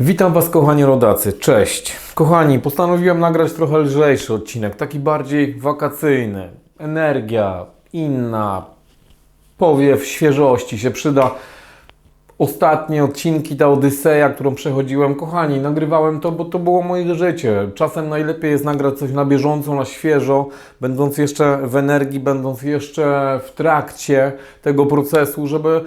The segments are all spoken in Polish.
Witam Was, kochani rodacy. Cześć. Kochani, postanowiłem nagrać trochę lżejszy odcinek, taki bardziej wakacyjny. Energia inna, powiew świeżości się przyda. Ostatnie odcinki, ta Odyseja, którą przechodziłem, kochani, nagrywałem to, bo to było moje życie. Czasem najlepiej jest nagrać coś na bieżąco, na świeżo, będąc jeszcze w energii, będąc jeszcze w trakcie tego procesu, żeby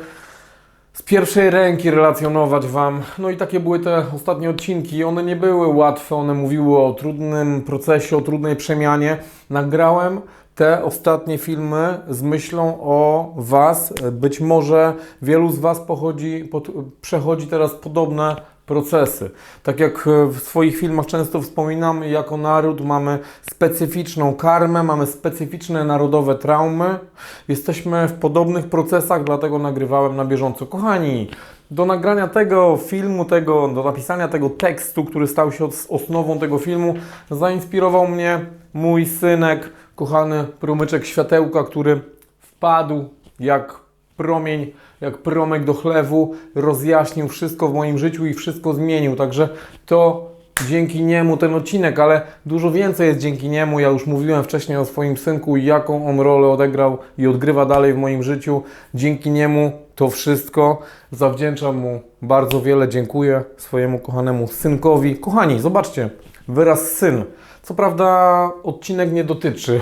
z pierwszej ręki relacjonować Wam. No i takie były te ostatnie odcinki. One nie były łatwe, one mówiły o trudnym procesie, o trudnej przemianie. Nagrałem te ostatnie filmy z myślą o Was. Być może wielu z Was pochodzi, pod, przechodzi teraz podobne procesy. Tak jak w swoich filmach często wspominam, jako naród mamy specyficzną karmę, mamy specyficzne narodowe traumy. Jesteśmy w podobnych procesach, dlatego nagrywałem na bieżąco. Kochani, do nagrania tego filmu, tego, do napisania tego tekstu, który stał się os- osnową tego filmu, zainspirował mnie mój synek, kochany promyczek światełka, który wpadł jak promień, jak promyk do chlewu, rozjaśnił wszystko w moim życiu i wszystko zmienił. Także to dzięki niemu ten odcinek, ale dużo więcej jest dzięki niemu. Ja już mówiłem wcześniej o swoim synku i jaką on rolę odegrał i odgrywa dalej w moim życiu. Dzięki niemu to wszystko. Zawdzięczam mu bardzo wiele. Dziękuję swojemu kochanemu synkowi. Kochani, zobaczcie, wyraz syn. Co prawda odcinek nie dotyczy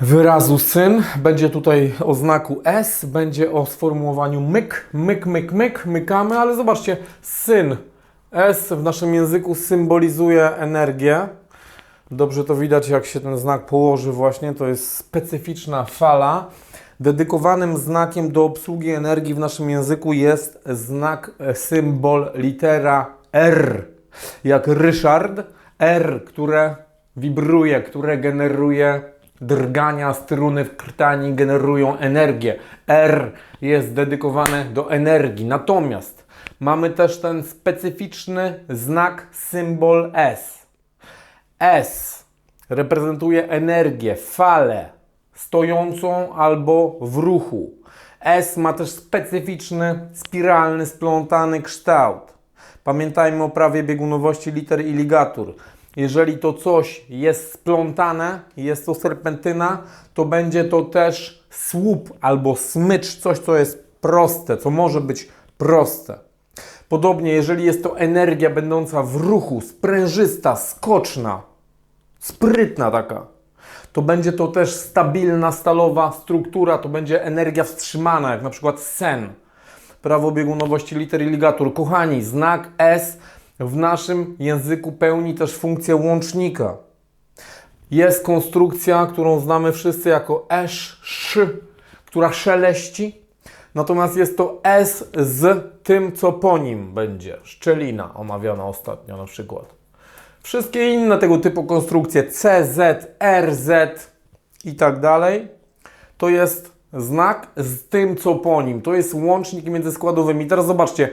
wyrazu syn. Będzie tutaj o znaku S, będzie o sformułowaniu myk, myk, myk, myk, mykamy, ale zobaczcie, syn. S w naszym języku symbolizuje energię. Dobrze to widać, jak się ten znak położy właśnie. To jest specyficzna fala. Dedykowanym znakiem do obsługi energii w naszym języku jest znak, e, symbol, litera R. Jak Ryszard, R, które wibruje, które generuje drgania, struny w krtani generują energię. R jest dedykowane do energii. Natomiast mamy też ten specyficzny znak, symbol S. S reprezentuje energię, falę stojącą albo w ruchu. S ma też specyficzny, spiralny, splątany kształt. Pamiętajmy o prawie biegunowości liter i ligatur. Jeżeli to coś jest splątane, jest to serpentyna, to będzie to też słup albo smycz, coś co jest proste, co może być proste. Podobnie, jeżeli jest to energia będąca w ruchu, sprężysta, skoczna, sprytna taka, to będzie to też stabilna, stalowa struktura, to będzie energia wstrzymana, jak na przykład sen. Prawo biegunowości liter i ligatur. Kochani, znak S w naszym języku pełni też funkcję łącznika. Jest konstrukcja, którą znamy wszyscy jako esz, sz, która szeleści. Natomiast jest to S z tym, co po nim będzie. Szczelina omawiana ostatnio na przykład. Wszystkie inne tego typu konstrukcje CZ, RZ i tak dalej to jest znak z tym, co po nim. To jest łącznik między składowymi. Teraz zobaczcie.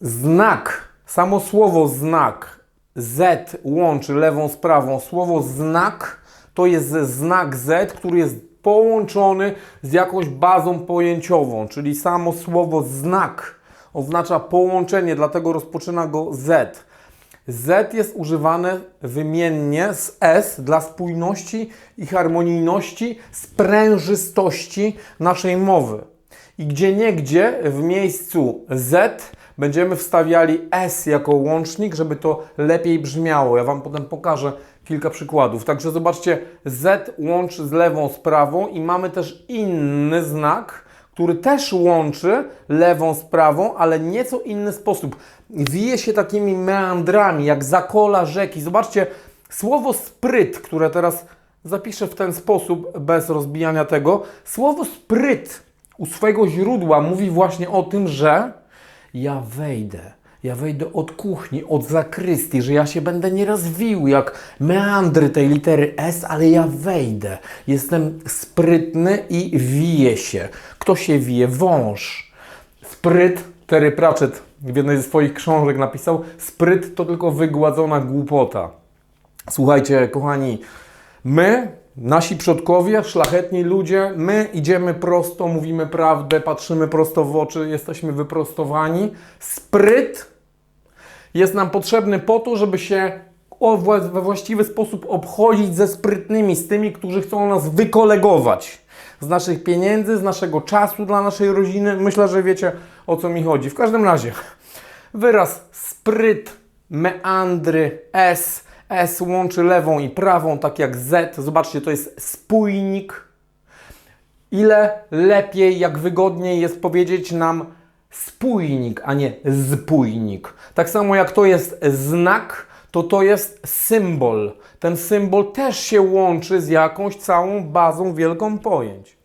Znak, samo słowo znak, Z łączy lewą z prawą. Słowo znak to jest znak Z, który jest połączony z jakąś bazą pojęciową, czyli samo słowo znak oznacza połączenie, dlatego rozpoczyna go Z. Z jest używane wymiennie z S dla spójności i harmonijności, sprężystości naszej mowy. I gdzie niegdzie w miejscu Z będziemy wstawiali S jako łącznik, żeby to lepiej brzmiało. Ja Wam potem pokażę kilka przykładów. Także zobaczcie, Z łączy z lewą z prawą i mamy też inny znak, który też łączy lewą z prawą, ale nieco inny sposób. Wije się takimi meandrami, jak zakola rzeki. Zobaczcie, słowo spryt, które teraz zapiszę w ten sposób, bez rozbijania tego. Słowo spryt u swojego źródła mówi właśnie o tym, że ja wejdę. Ja wejdę od kuchni, od zakrystii, że ja się będę nieraz wił jak meandry tej litery S, ale ja wejdę. Jestem sprytny i wiję się. Kto się wije? Wąż. Spryt, Terry Pratchett w jednej ze swoich książek napisał, spryt to tylko wygładzona głupota. Słuchajcie, kochani, my Nasi przodkowie, szlachetni ludzie, my idziemy prosto, mówimy prawdę, patrzymy prosto w oczy, jesteśmy wyprostowani. Spryt jest nam potrzebny po to, żeby się we właściwy sposób obchodzić ze sprytnymi, z tymi, którzy chcą nas wykolegować. Z naszych pieniędzy, z naszego czasu dla naszej rodziny. Myślę, że wiecie o co mi chodzi. W każdym razie, wyraz spryt, meandry, S. S łączy lewą i prawą, tak jak Z. Zobaczcie, to jest spójnik. Ile lepiej, jak wygodniej jest powiedzieć nam spójnik, a nie spójnik. Tak samo jak to jest znak, to to jest symbol. Ten symbol też się łączy z jakąś całą bazą wielką pojęć.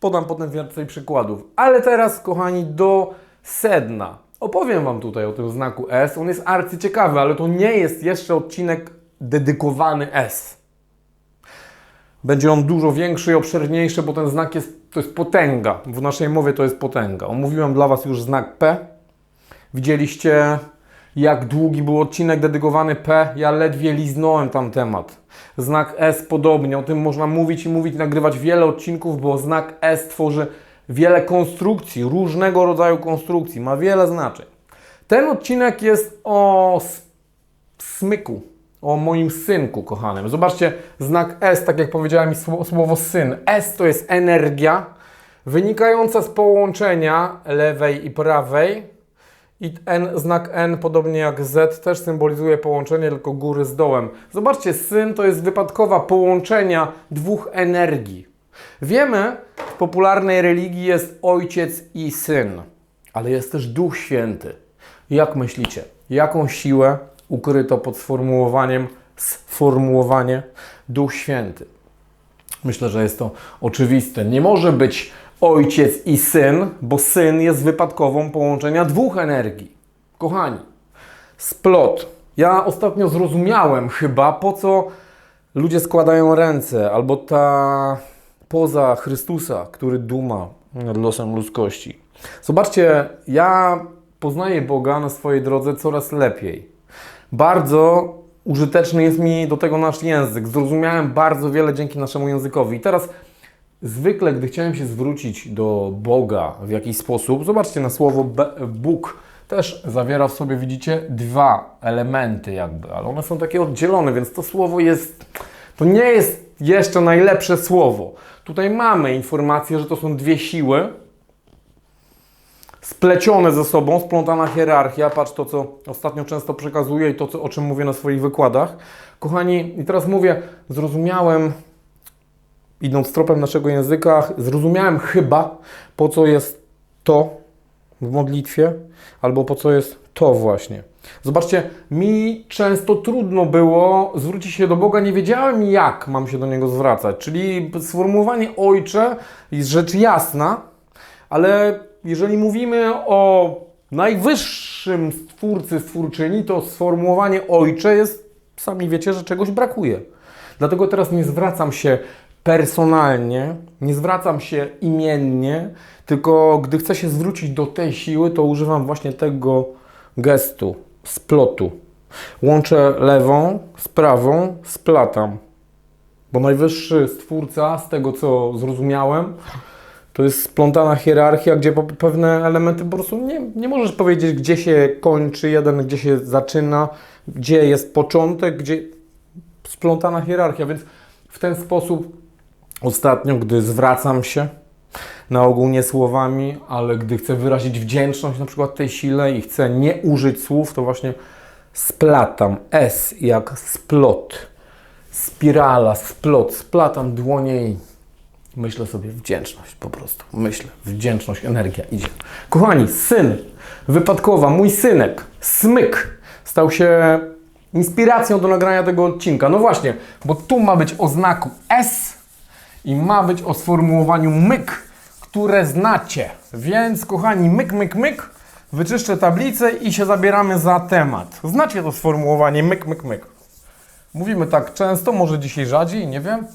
Podam potem więcej przykładów. Ale teraz, kochani, do sedna. Opowiem Wam tutaj o tym znaku S. On jest arcyciekawy, ale to nie jest jeszcze odcinek dedykowany S. Będzie on dużo większy i obszerniejszy, bo ten znak jest, to jest potęga. W naszej mowie to jest potęga. Omówiłem dla Was już znak P. Widzieliście, jak długi był odcinek dedykowany P. Ja ledwie liznąłem tam temat. Znak S podobnie. O tym można mówić i mówić, nagrywać wiele odcinków, bo znak S tworzy wiele konstrukcji, różnego rodzaju konstrukcji. Ma wiele znaczeń. Ten odcinek jest o smyku, o moim synku kochanym. Zobaczcie, znak S, tak jak powiedziałem mi słowo syn. S to jest energia wynikająca z połączenia lewej i prawej. I N, znak N, podobnie jak Z, też symbolizuje połączenie tylko góry z dołem. Zobaczcie, syn to jest wypadkowa połączenia dwóch energii. Wiemy, w popularnej religii jest ojciec i syn, ale jest też Duch Święty. Jak myślicie, jaką siłę ukryto pod sformułowaniem sformułowanie Duch Święty? Myślę, że jest to oczywiste. Nie może być ojciec i syn, bo syn jest wypadkową połączenia dwóch energii. Kochani, splot. Ja ostatnio zrozumiałem chyba, po co ludzie składają ręce, albo ta poza Chrystusa, który duma nad losem ludzkości. Zobaczcie, ja poznaję Boga na swojej drodze coraz lepiej. Bardzo użyteczny jest mi do tego nasz język. Zrozumiałem bardzo wiele dzięki naszemu językowi. I teraz zwykle, gdy chciałem się zwrócić do Boga w jakiś sposób, zobaczcie na słowo Bóg też zawiera w sobie, widzicie, dwa elementy jakby, ale one są takie oddzielone, więc to słowo jest, to nie jest jeszcze najlepsze słowo. Tutaj mamy informację, że to są dwie siły, splecione ze sobą, splątana hierarchia. Patrz to, co ostatnio często przekazuję i to, co, o czym mówię na swoich wykładach. Kochani, i teraz mówię, zrozumiałem, idąc tropem naszego języka, zrozumiałem chyba, po co jest to w modlitwie, albo po co jest to właśnie. Zobaczcie, mi często trudno było zwrócić się do Boga, nie wiedziałem jak mam się do Niego zwracać. Czyli sformułowanie ojcze jest rzecz jasna, ale jeżeli mówimy o najwyższym stwórcy, stwórczyni, to sformułowanie ojcze jest, sami wiecie, że czegoś brakuje. Dlatego teraz nie zwracam się personalnie, nie zwracam się imiennie, tylko gdy chcę się zwrócić do tej siły, to używam właśnie tego gestu, splotu. Łączę lewą z prawą, splatam. Bo najwyższy stwórca, z tego co zrozumiałem, to jest splątana hierarchia, gdzie pewne elementy po prostu nie, nie możesz powiedzieć, gdzie się kończy jeden, gdzie się zaczyna, gdzie jest początek, gdzie splątana hierarchia. Więc w ten sposób ostatnio, gdy zwracam się, na ogół nie słowami, ale gdy chcę wyrazić wdzięczność na przykład tej sile i chcę nie użyć słów, to właśnie splatam S jak splot, spirala, splot, splatam dłonie i Myślę sobie wdzięczność po prostu. Myślę. Wdzięczność, energia idzie. Kochani, syn, wypadkowa, mój synek, smyk, stał się inspiracją do nagrania tego odcinka. No właśnie, bo tu ma być o znaku S i ma być o sformułowaniu myk, które znacie. Więc, kochani, myk, myk, myk, wyczyszczę tablicę i się zabieramy za temat. Znacie to sformułowanie myk, myk, myk. Mówimy tak często, może dzisiaj rzadziej, nie wiem.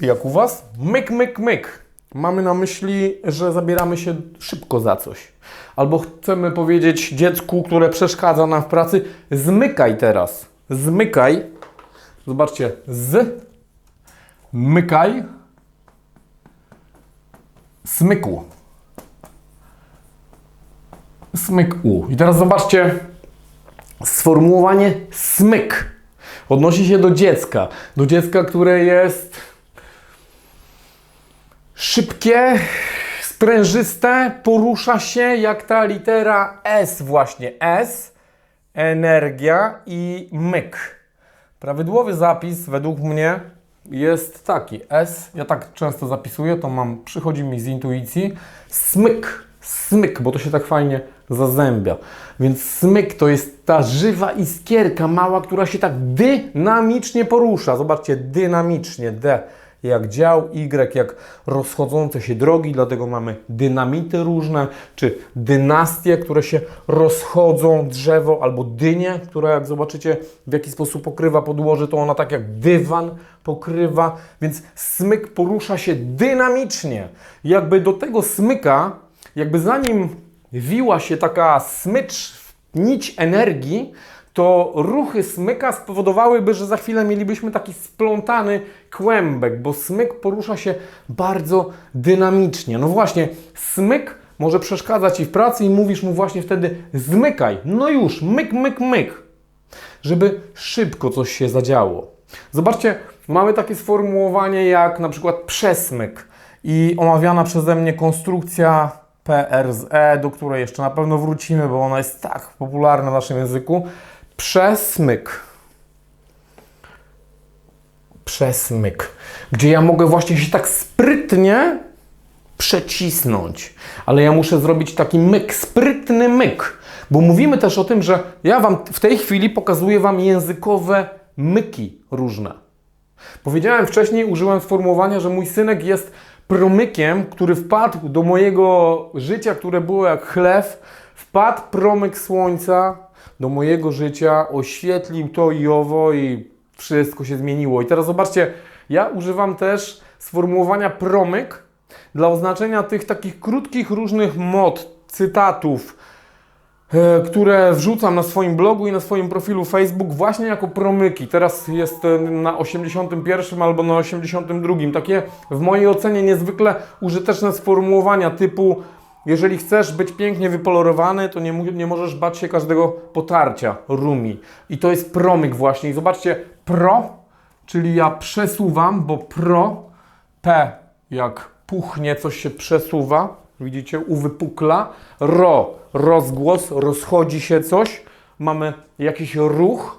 Jak u Was? Myk, myk, myk. Mamy na myśli, że zabieramy się szybko za coś. Albo chcemy powiedzieć dziecku, które przeszkadza nam w pracy, zmykaj teraz. Zmykaj. Zobaczcie, z mykaj, smyku. Smyk u. I teraz zobaczcie sformułowanie smyk. Odnosi się do dziecka. Do dziecka, które jest szybkie, sprężyste, porusza się jak ta litera S właśnie. S, energia i myk. Prawidłowy zapis według mnie jest taki. S, ja tak często zapisuję, to mam, przychodzi mi z intuicji. Smyk, smyk, bo to się tak fajnie zazębia. Więc smyk to jest ta żywa iskierka mała, która się tak dynamicznie porusza. Zobaczcie, dynamicznie, D jak dział, Y jak rozchodzące się drogi, dlatego mamy dynamity różne, czy dynastie, które się rozchodzą, drzewo, albo dynię, która jak zobaczycie w jaki sposób pokrywa podłoże, to ona tak jak dywan pokrywa, więc smyk porusza się dynamicznie. Jakby do tego smyka, jakby zanim wiła się taka smycz, nić energii, to ruchy smyka spowodowałyby, że za chwilę mielibyśmy taki splątany kłębek, bo smyk porusza się bardzo dynamicznie. No właśnie, smyk może przeszkadzać Ci w pracy i mówisz mu właśnie wtedy zmykaj. No już, myk, myk, myk. Żeby szybko coś się zadziało. Zobaczcie, mamy takie sformułowanie jak na przykład przesmyk i omawiana przeze mnie konstrukcja PRZE, do której jeszcze na pewno wrócimy, bo ona jest tak popularna w naszym języku. Przesmyk. Przesmyk. Gdzie ja mogę właśnie się tak sprytnie przecisnąć. Ale ja muszę zrobić taki myk, sprytny myk. Bo mówimy też o tym, że ja Wam w tej chwili pokazuję Wam językowe myki różne. Powiedziałem wcześniej, użyłem sformułowania, że mój synek jest promykiem, który wpadł do mojego życia, które było jak chlew, wpadł promyk słońca do mojego życia, oświetlił to i owo i wszystko się zmieniło. I teraz zobaczcie, ja używam też sformułowania promyk dla oznaczenia tych takich krótkich różnych mod, cytatów, e, które wrzucam na swoim blogu i na swoim profilu Facebook właśnie jako promyki. Teraz jest e, na 81 albo na 82. Takie w mojej ocenie niezwykle użyteczne sformułowania typu jeżeli chcesz być pięknie wypolerowany, to nie, nie możesz bać się każdego potarcia, rumi. I to jest promyk właśnie. I zobaczcie, pro, czyli ja przesuwam, bo pro, P jak puchnie, coś się przesuwa, widzicie, uwypukla, ro, rozgłos, rozchodzi się coś, mamy jakiś ruch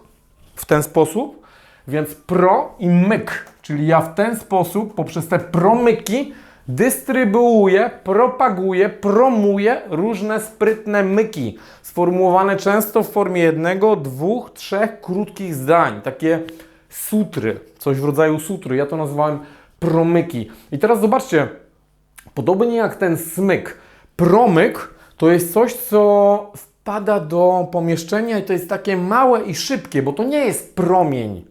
w ten sposób, więc pro i myk, czyli ja w ten sposób, poprzez te promyki, dystrybuuję, propaguję, promuję różne sprytne myki, sformułowane często w formie jednego, dwóch, trzech krótkich zdań, takie sutry, coś w rodzaju sutry, ja to nazwałem promyki. I teraz zobaczcie, Podobnie jak ten smyk, promyk to jest coś, co wpada do pomieszczenia i to jest takie małe i szybkie, bo to nie jest promień.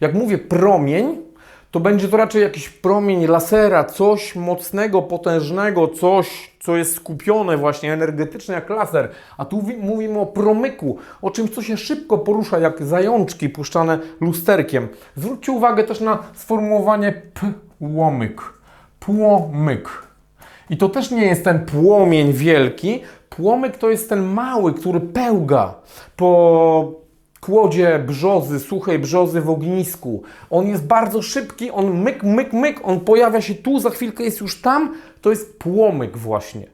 Jak mówię promień, to będzie to raczej jakiś promień lasera, coś mocnego, potężnego, coś, co jest skupione właśnie energetycznie jak laser. A tu wi- mówimy o promyku, o czymś, co się szybko porusza, jak zajączki puszczane lusterkiem. Zwróćcie uwagę też na sformułowanie płomyk. Płomyk. I to też nie jest ten płomień wielki. Płomyk to jest ten mały, który pełga po kłodzie brzozy, suchej brzozy w ognisku. On jest bardzo szybki, on myk, myk, myk, on pojawia się tu, za chwilkę jest już tam. To jest płomyk właśnie.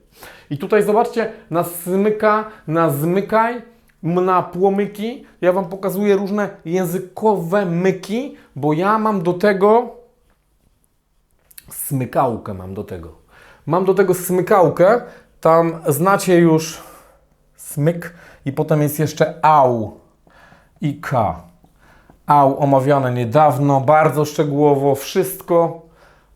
I tutaj zobaczcie, na smyka, na zmykaj, na płomyki. Ja Wam pokazuję różne językowe myki, bo ja mam do tego smykałkę mam do tego. Mam do tego smykałkę, tam znacie już smyk i potem jest jeszcze au i k. Au omawiane niedawno, bardzo szczegółowo, wszystko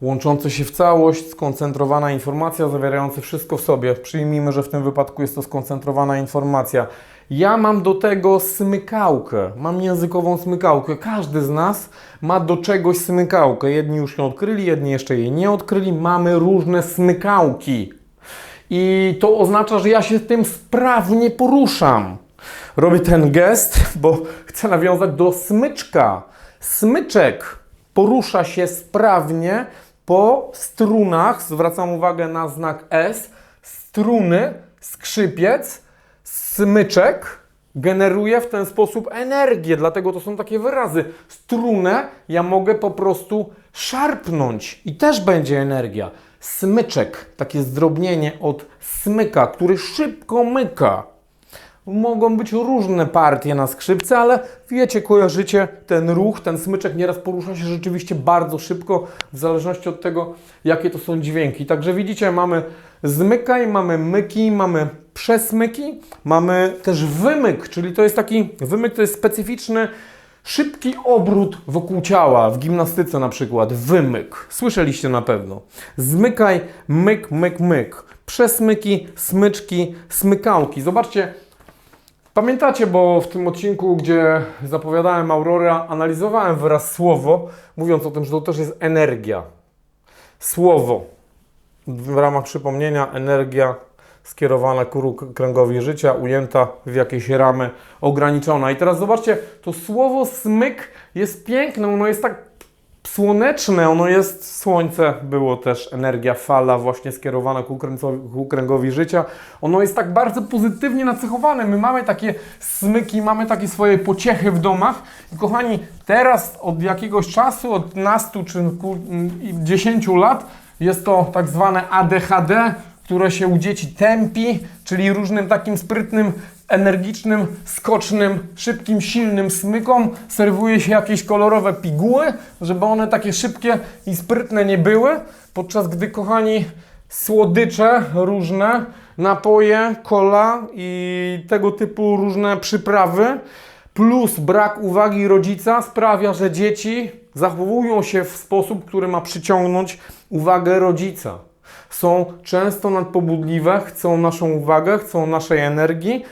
łączące się w całość, skoncentrowana informacja zawierająca wszystko w sobie. Przyjmijmy, że w tym wypadku jest to skoncentrowana informacja. Ja mam do tego smykałkę, mam językową smykałkę. Każdy z nas ma do czegoś smykałkę. Jedni już ją odkryli, jedni jeszcze jej nie odkryli. Mamy różne smykałki. I to oznacza, że ja się tym sprawnie poruszam. Robię ten gest, bo chcę nawiązać do smyczka. Smyczek porusza się sprawnie po strunach, zwracam uwagę na znak S, struny, skrzypiec, smyczek generuje w ten sposób energię, dlatego to są takie wyrazy. Strunę ja mogę po prostu szarpnąć i też będzie energia. Smyczek, takie zdrobnienie od smyka, który szybko myka. Mogą być różne partie na skrzypce, ale wiecie, kojarzycie ten ruch, ten smyczek nieraz porusza się rzeczywiście bardzo szybko, w zależności od tego, jakie to są dźwięki. Także widzicie, mamy zmykaj, mamy myki, mamy przesmyki, mamy też wymyk, czyli to jest taki, wymyk to jest specyficzny, szybki obrót wokół ciała, w gimnastyce na przykład, wymyk. Słyszeliście na pewno. Zmykaj, myk, myk, myk. Przesmyki, smyczki, smykałki. Zobaczcie, Pamiętacie, bo w tym odcinku, gdzie zapowiadałem Aurora, analizowałem wyraz słowo, mówiąc o tym, że to też jest energia. Słowo. W ramach przypomnienia, energia skierowana ku kręgowi życia, ujęta w jakieś ramy, ograniczona. I teraz zobaczcie, to słowo smyk jest piękne, ono jest tak słoneczne, ono jest, słońce było też energia, fala właśnie skierowana ku, kręcowi, ku życia. Ono jest tak bardzo pozytywnie nacechowane. My mamy takie smyki, mamy takie swoje pociechy w domach. I kochani, teraz od jakiegoś czasu, od nastu czy 10 lat, jest to tak zwane ADHD, które się u dzieci tępi, czyli różnym takim sprytnym, energicznym, skocznym, szybkim, silnym smykom serwuje się jakieś kolorowe piguły, żeby one takie szybkie i sprytne nie były, podczas gdy, kochani, słodycze różne, napoje, cola i tego typu różne przyprawy, plus brak uwagi rodzica sprawia, że dzieci zachowują się w sposób, który ma przyciągnąć uwagę rodzica są często nadpobudliwe, chcą naszą uwagę, chcą naszej energii.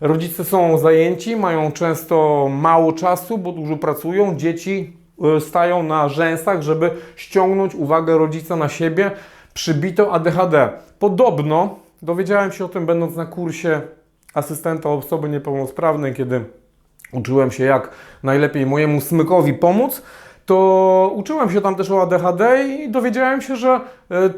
Rodzice są zajęci, mają często mało czasu, bo dużo pracują. Dzieci y, stają na rzęsach, żeby ściągnąć uwagę rodzica na siebie. Przybito ADHD. Podobno dowiedziałem się o tym, będąc na kursie asystenta osoby niepełnosprawnej, kiedy uczyłem się, jak najlepiej mojemu smykowi pomóc, to uczyłem się tam też o ADHD i dowiedziałem się, że e,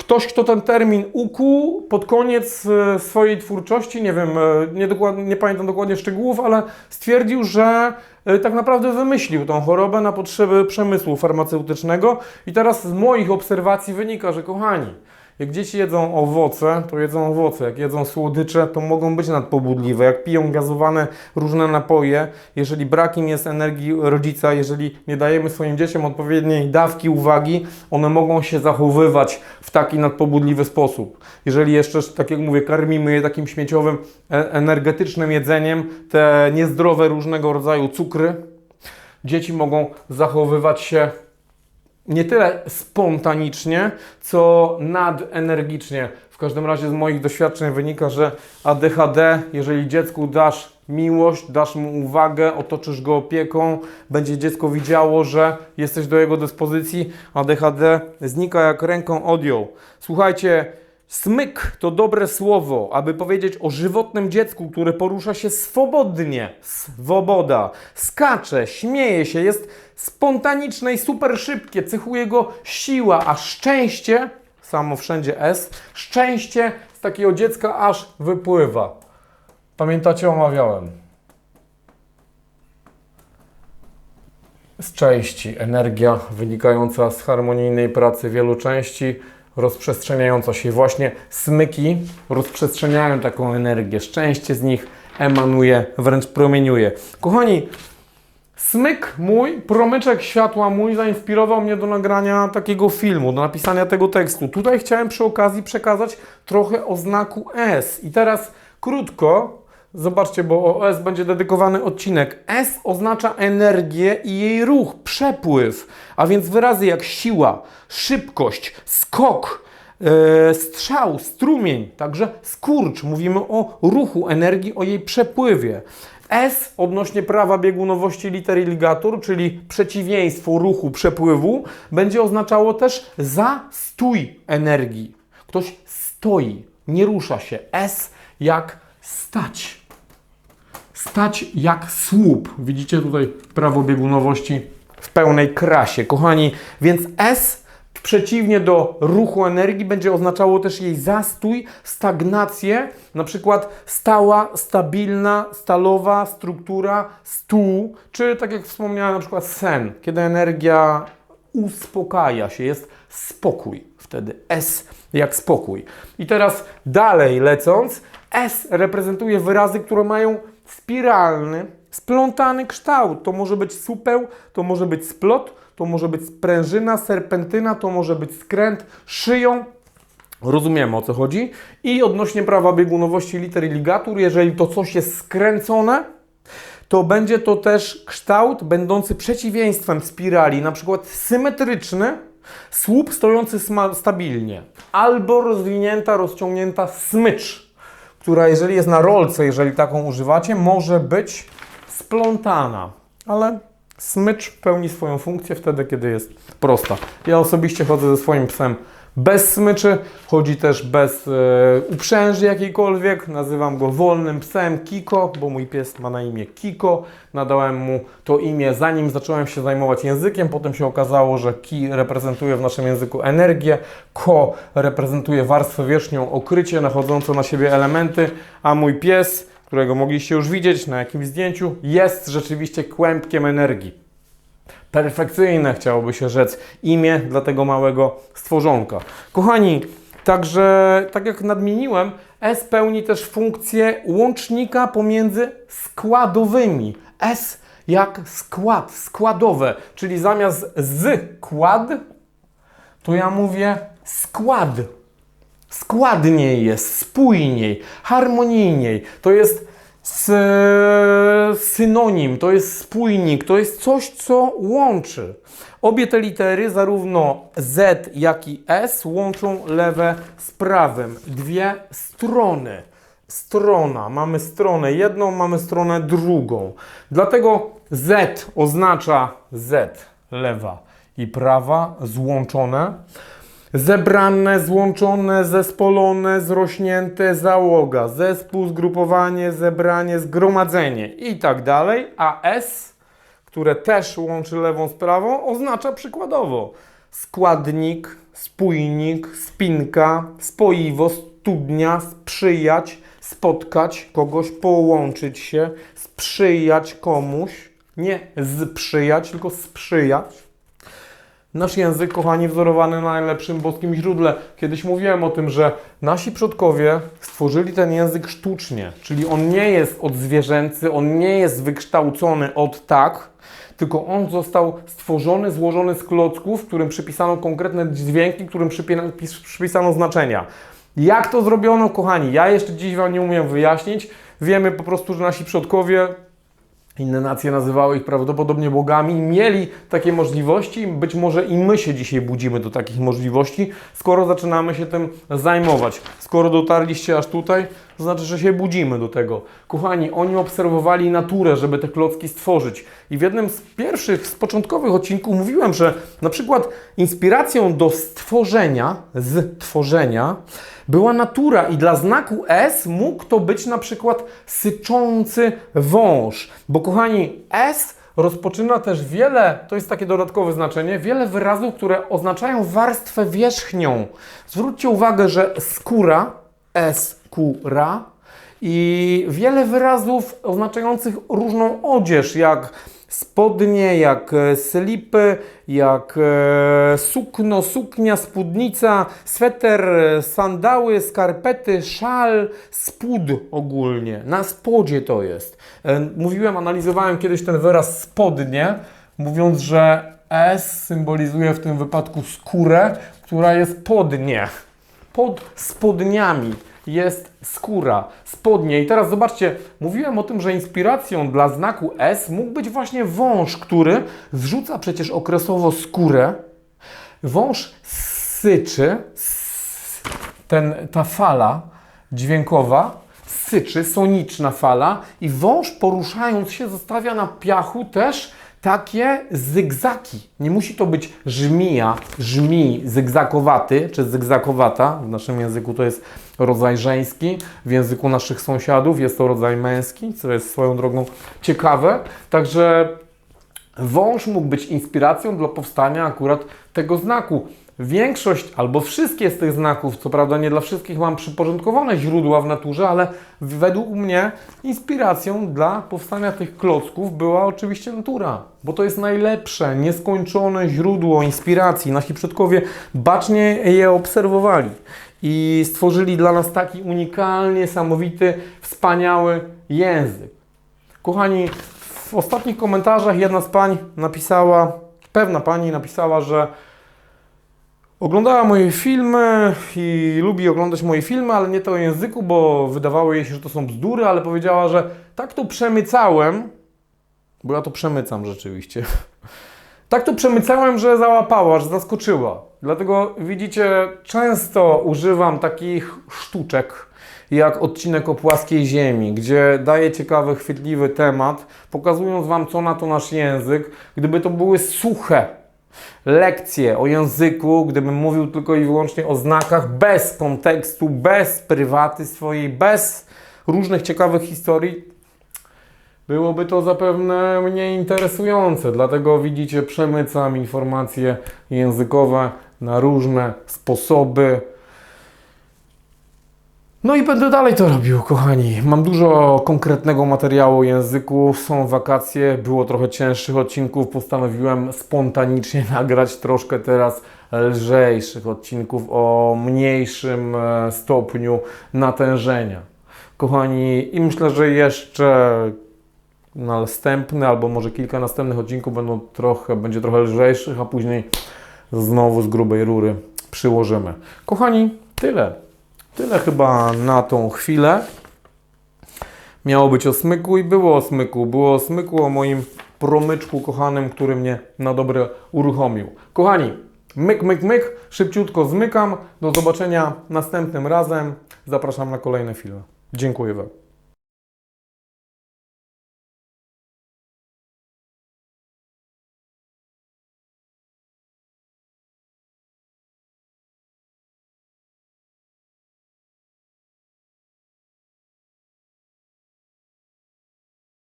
ktoś, kto ten termin ukuł pod koniec e, swojej twórczości, nie wiem, e, nie, nie pamiętam dokładnie szczegółów, ale stwierdził, że e, tak naprawdę wymyślił tą chorobę na potrzeby przemysłu farmaceutycznego. I teraz z moich obserwacji wynika, że kochani, jak dzieci jedzą owoce, to jedzą owoce. Jak jedzą słodycze, to mogą być nadpobudliwe. Jak piją gazowane różne napoje, jeżeli brak im jest energii rodzica, jeżeli nie dajemy swoim dzieciom odpowiedniej dawki uwagi, one mogą się zachowywać w taki nadpobudliwy sposób. Jeżeli jeszcze, tak jak mówię, karmimy je takim śmieciowym, e- energetycznym jedzeniem, te niezdrowe różnego rodzaju cukry, dzieci mogą zachowywać się nie tyle spontanicznie, co nadenergicznie. W każdym razie z moich doświadczeń wynika, że ADHD, jeżeli dziecku dasz miłość, dasz mu uwagę, otoczysz go opieką, będzie dziecko widziało, że jesteś do jego dyspozycji, ADHD znika jak ręką odjął. Słuchajcie, Smyk to dobre słowo, aby powiedzieć o żywotnym dziecku, które porusza się swobodnie. Swoboda. Skacze, śmieje się, jest spontaniczne i super szybkie. Cechuje go siła, a szczęście, samo wszędzie S, szczęście z takiego dziecka aż wypływa. Pamiętacie, omawiałem. Z części energia wynikająca z harmonijnej pracy wielu części, rozprzestrzeniająca się. Właśnie smyki rozprzestrzeniają taką energię. Szczęście z nich emanuje, wręcz promieniuje. Kochani, smyk mój, promyczek światła mój zainspirował mnie do nagrania takiego filmu, do napisania tego tekstu. Tutaj chciałem przy okazji przekazać trochę o znaku S. I teraz krótko, Zobaczcie, bo S będzie dedykowany odcinek. S oznacza energię i jej ruch, przepływ, a więc wyrazy jak siła, szybkość, skok, e, strzał, strumień, także skurcz. Mówimy o ruchu energii, o jej przepływie. S odnośnie prawa biegunowości litery ligatur, czyli przeciwieństwo ruchu, przepływu, będzie oznaczało też zastój energii. Ktoś stoi, nie rusza się. S jak stać. Stać jak słup. Widzicie tutaj prawo biegunowości w pełnej krasie. Kochani, więc S przeciwnie do ruchu energii będzie oznaczało też jej zastój, stagnację, na przykład stała, stabilna, stalowa struktura stół, czy tak jak wspomniałem, na przykład sen, kiedy energia uspokaja się, jest spokój. Wtedy S jak spokój. I teraz dalej lecąc, S reprezentuje wyrazy, które mają spiralny, splątany kształt. To może być supeł, to może być splot, to może być sprężyna, serpentyna, to może być skręt, szyją. Rozumiemy o co chodzi. I odnośnie prawa biegunowości liter i ligatur, jeżeli to coś jest skręcone, to będzie to też kształt będący przeciwieństwem spirali, na przykład symetryczny, słup stojący stabilnie, albo rozwinięta, rozciągnięta smycz, która jeżeli jest na rolce, jeżeli taką używacie, może być splątana, ale smycz pełni swoją funkcję wtedy, kiedy jest prosta. Ja osobiście chodzę ze swoim psem bez smyczy, chodzi też bez e, uprzęży jakiejkolwiek. Nazywam go wolnym psem Kiko, bo mój pies ma na imię Kiko. Nadałem mu to imię zanim zacząłem się zajmować językiem. Potem się okazało, że Ki reprezentuje w naszym języku energię, Ko reprezentuje warstwę wierzchnią, okrycie, nachodzące na siebie elementy, a mój pies, którego mogliście już widzieć na jakimś zdjęciu, jest rzeczywiście kłębkiem energii perfekcyjne, chciałoby się rzec, imię dla tego małego stworzonka. Kochani, także tak jak nadmieniłem, S pełni też funkcję łącznika pomiędzy składowymi. S jak skład, składowe, czyli zamiast z kład, to ja mówię skład. Składniej jest, spójniej, harmonijniej. To jest synonim, to jest spójnik, to jest coś, co łączy. Obie te litery, zarówno Z, jak i S, łączą lewe z prawym. Dwie strony. Strona. Mamy stronę jedną, mamy stronę drugą. Dlatego Z oznacza Z, lewa i prawa, złączone. Zebrane, złączone, zespolone, zrośnięte, załoga, zespół, zgrupowanie, zebranie, zgromadzenie i tak dalej. A S, które też łączy lewą z prawą, oznacza przykładowo składnik, spójnik, spinka, spoiwo, studnia, sprzyjać, spotkać kogoś, połączyć się, sprzyjać komuś. Nie sprzyjać, tylko sprzyjać. Nasz język, kochani, wzorowany na najlepszym boskim źródle. Kiedyś mówiłem o tym, że nasi przodkowie stworzyli ten język sztucznie, czyli on nie jest odzwierzęcy, on nie jest wykształcony od tak, tylko on został stworzony, złożony z klocków, którym przypisano konkretne dźwięki, którym przypi- pis- przypisano znaczenia. Jak to zrobiono, kochani? Ja jeszcze dziś Wam nie umiem wyjaśnić. Wiemy po prostu, że nasi przodkowie inne nacje nazywały ich prawdopodobnie bogami, mieli takie możliwości. Być może i my się dzisiaj budzimy do takich możliwości, skoro zaczynamy się tym zajmować. Skoro dotarliście aż tutaj, to znaczy, że się budzimy do tego. Kochani, oni obserwowali naturę, żeby te klocki stworzyć. I w jednym z pierwszych, z początkowych odcinków mówiłem, że na przykład inspiracją do stworzenia, z tworzenia, była natura i dla znaku S mógł to być na przykład syczący wąż. Bo kochani, S rozpoczyna też wiele, to jest takie dodatkowe znaczenie, wiele wyrazów, które oznaczają warstwę wierzchnią. Zwróćcie uwagę, że skóra, skóra i wiele wyrazów oznaczających różną odzież, jak spodnie, jak e, slipy, jak e, sukno, suknia, spódnica, sweter, e, sandały, skarpety, szal, spód ogólnie. Na spodzie to jest. Mówiłem, analizowałem kiedyś ten wyraz spodnie, mówiąc, że S symbolizuje w tym wypadku skórę, która jest podnie. Pod spodniami jest skóra, spodnie. I teraz zobaczcie, mówiłem o tym, że inspiracją dla znaku S mógł być właśnie wąż, który zrzuca przecież okresowo skórę. Wąż syczy, ten, ta fala dźwiękowa syczy, soniczna fala i wąż poruszając się zostawia na piachu też takie zygzaki. Nie musi to być żmija, żmi, zygzakowaty czy zygzakowata. W naszym języku to jest rodzaj żeński, w języku naszych sąsiadów jest to rodzaj męski, co jest swoją drogą ciekawe. Także Wąż mógł być inspiracją dla powstania akurat tego znaku. Większość albo wszystkie z tych znaków, co prawda nie dla wszystkich mam przyporządkowane źródła w naturze, ale według mnie inspiracją dla powstania tych klocków była oczywiście natura, bo to jest najlepsze, nieskończone źródło inspiracji. Nasi przodkowie bacznie je obserwowali i stworzyli dla nas taki unikalnie niesamowity, wspaniały język. Kochani, w ostatnich komentarzach jedna z pań napisała, pewna pani napisała, że oglądała moje filmy i lubi oglądać moje filmy, ale nie to o języku, bo wydawało jej się, że to są bzdury, ale powiedziała, że tak to przemycałem, bo ja to przemycam rzeczywiście. Tak to przemycałem, że załapała, że zaskoczyła. Dlatego widzicie, często używam takich sztuczek, jak odcinek o płaskiej ziemi, gdzie daję ciekawy, chwytliwy temat, pokazując Wam, co na to nasz język. Gdyby to były suche lekcje o języku, gdybym mówił tylko i wyłącznie o znakach, bez kontekstu, bez prywaty swojej, bez różnych ciekawych historii, byłoby to zapewne mniej interesujące. Dlatego widzicie, przemycam informacje językowe na różne sposoby. No i będę dalej to robił, kochani. Mam dużo konkretnego materiału o języku. Są wakacje, było trochę cięższych odcinków. Postanowiłem spontanicznie nagrać troszkę teraz lżejszych odcinków o mniejszym e, stopniu natężenia. Kochani, i myślę, że jeszcze następny albo może kilka następnych odcinków będą trochę, będzie trochę lżejszych, a później znowu z grubej rury przyłożymy. Kochani, tyle. Tyle chyba na tą chwilę. Miało być o smyku i było o smyku. Było o smyku, o moim promyczku kochanym, który mnie na dobre uruchomił. Kochani, myk, myk, myk, szybciutko zmykam. Do zobaczenia następnym razem. Zapraszam na kolejne filmy. Dziękuję Wam.